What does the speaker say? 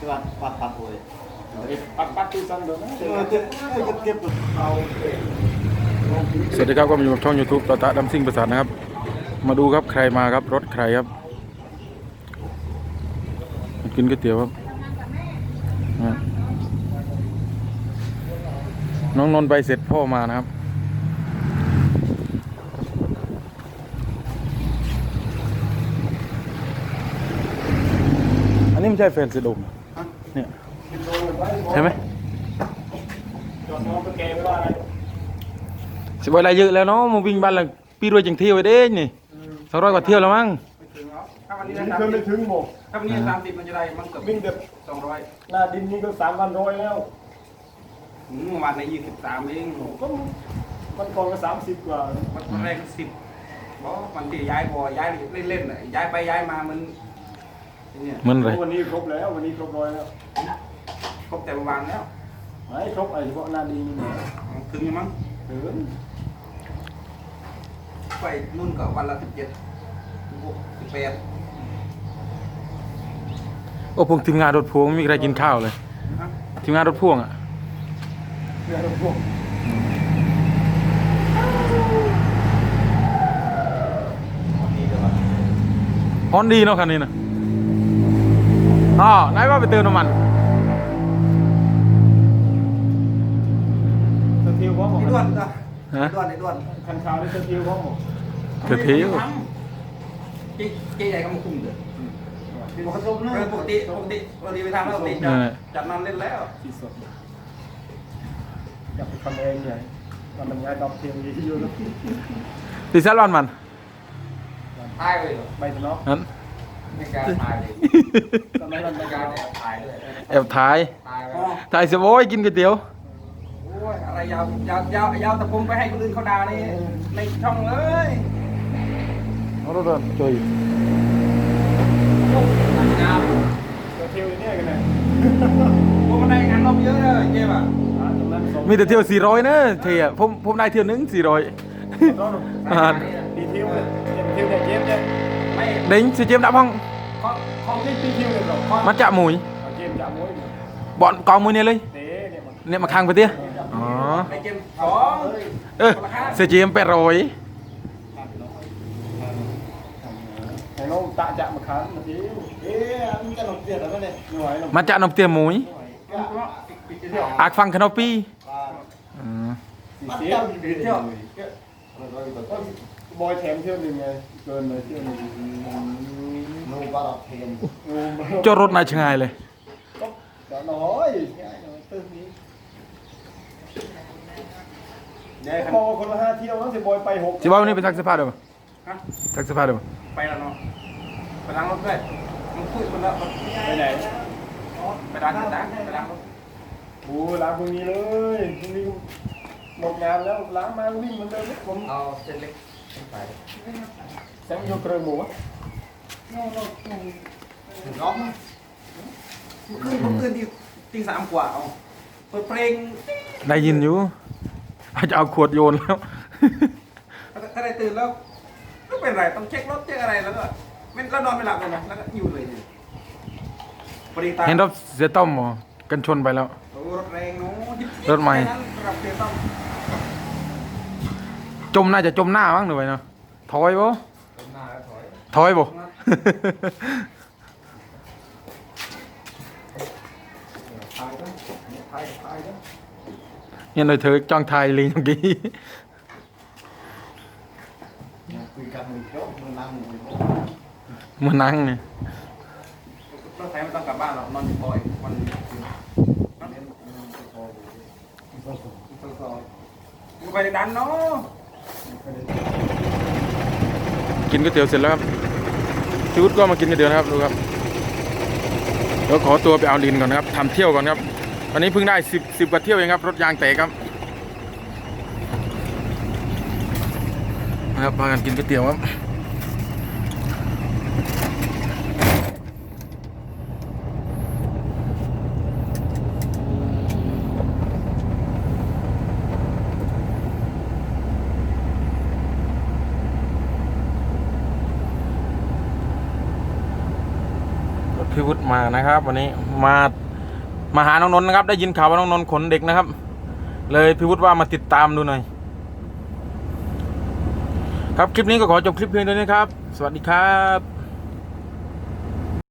ที่ว่าปัดปัดโวยปัดปัดตู้ซันเดี๋ยวนเก็บเก็บเก็บเอาสวัสดีครับก็มาอยู่กับช่อง YouTube ต่อตะดำซิ่งประสานนะครับ มาดูครับใครมาครับรถใครครับกินก๋วยเตี๋ยวครับน้องนนไปเสร็จพ่อมานะครับอันนี้ไม่ใช่แฟนเสยดม เนี่ยใช่ไหมจอดมองไปแกไม่ว่าอะไรสิบอะไรเยอะแล้วเนาะมาวิ่งบ้านละปีรวยจังเที่ยวไปเด้นี่สองร้อยกว่าเที่ยวแล้วมั้งถึงแล้วถ้าวันนี้ถึได้งสามเคยสิไม่บถึงหมกถ้าวันนี้ได้สามสิบมันจะได้มันเกือบวิ่งเด็บสองร้อยหน้าดินนี่ก็สามวันร้อยแล้วเมื่อวานในยี่สิบสามเองก็มันก่อนก็สามสิบกว่ามันวันแรกสิบเพราะมันที่ย้ายบ่อย้ายเล่นๆน่ะย้ายไปย้ายมามัน เนี่ยเหมือนอะไรวันนี้ครบแล้ววันนี้ครบร้อยแล้วครบแต่ประมาณแล้วไม่ครบไอ้เฉพาะหน้าดินนี่นะถึงอยู่มั้งถึงไปนู่นก็วันละสิบเจ็ดสิบแปดโอ้พวกทีมงานรถพ่วงไม่มีใครกินข้าวเลย นะทีมงานรถพ่วงอะ เพื่อนพวกฮอนดีเนาะคันนี้นะ อ๋อไหนว่าไปเติมน้ำมันเธอทิวว่าหมไอ้ดด้วนก็ฮะไอ้ด้วนไอ้ด้วนคันขาวนี่เธอทิวว่าหมดเธอทิวเจ๊เจ๊ใหญ่ก็มาคุมเด้อปกติเออปกติปกติปกติไปทำแล้วปกติจัดจัดนอนเล่นแล้วที่สดอยากไปทำเองใหญ่ตอนมันย้ายดอกเทียมเยอะๆแล้วตีแซลลอนมันตายเลยเหรอไม่ทะเลาะนั้นไม่กล้ารตายเลยตอนนั้นมันไม่ไม่กกล้าล้ารแอบตายด้วยแอบถ่ายตายไปถ่ายเสียโอ้ยกินก๋วยเตี๋ยว โอ้ยอะไรยาวยาวยาวยาวตะพงไปให้คนอื่นเขาด่านี่ในช่องเลยเอารถจุยงามเธอทิวเนี่ยกันนะพวกมันได้งานลบเยอะเลยเจ๊ป่ะอ่าตรงนั้นสองมีแต่เที่ยว400นะเที่ยวผมผมได้เที่ยวหนึง400รถอ่าปีทิวเนี่ยเจมทิวเนี่ยเจมเนี่ยไม่เด้งสิเจมดับห้อง ของของนี่ปีทิวเนี่ยหรอมันจะหมุยเจมจะมวยบอนกองมือเนี่ยเลยเตะเนี่ยมันเนี่ยมาค้างไปเตี้ยอ๋อในเกมสองเออเสียเจมแปดร้อยของน้องตะจะมาขันมาทิวเอ๊ะมันจะหลบเสียแล้วเนี่ยไม่ไหวหรอกมันจะนำเตี้ยหมุยอากฟังขนมปีอืมมันเสียจะเที่ยวบอยแถมเที่ยวหนึ่งไงเกินเลยเที่ยวหนึ่ง นูบาราเพนจอดรถนายชงายเลย ก็น้อยง่ายหน่อยตึ้งนี้เดี๋ยวพอคนละห้าเที่ยวแล้วสิบอยไปหกสิว่าวันนี้ไปซักเสื้อผ้าเดี๋ยวมาฮะซักเสื้อผ้าเดี๋ยวมาไปแล้วเนาะไปล้างรถด้วยมันพูดคนละไปไหนไปล้างรถนะไปล้างรถโอ้ล้างพรุ่งนี้เลยพรุ่งนี้หมดงานแล้วล้างมาวิ่งเหมือนเดิมผมเอาเส้นเล็กไปแซงโยเกรหมู ร้องเมื่อคืนเมื่อคืนที่ตีสามกว่าเอาเปิดเพลงได้ยินอยู่อาจจะเอาขวดโยนแล้ว ถ้าได้ตื่นแล้วไม่เป็นไรต้องเช็ครถเช็คอะไรแล้วก็ไม่แล้วนอนไม่หลับเลยนะแล้วก็อยู่เลยนี่พอดีตาเห็นรถเสียต้อมเหรอกันชนไปแล้ว โอ้รถแรงเนาะรถใหม่ แค่นั้นรับเสียต้องจมน่าจะจมหน้าบ้างหน่อยเนาะถอยบ่ผมหน้าแล้วถอยถอยบ่ ห รอกนอนอยู่พออีกวันหนึงมึง ชุดก็มากินกันเตี๋ยวนะครับดูครับเดี๋ยวขอตัวไปเอาดินก่อนนะครับทำเที่ยวก่อนครับวันนี้เพิ่งได้สิบสิบกว่าเที่ยวเองครับรถยางแตกครับนะครับพากันกินก๋วยเตี๋ยวครับ พิวุฒมานะครับ วันนี้มามาหาน้องนนท์นะครับ ได้ยินข่าวว่าน้องนนท์ขนเด็กนะครับ เลยพี่วุฒิว่ามาติดตามดูหน่อย ครับคลิปนี้ก็ขอจบคลิปเพียงเท่านี้ครับ สวัสดีครับ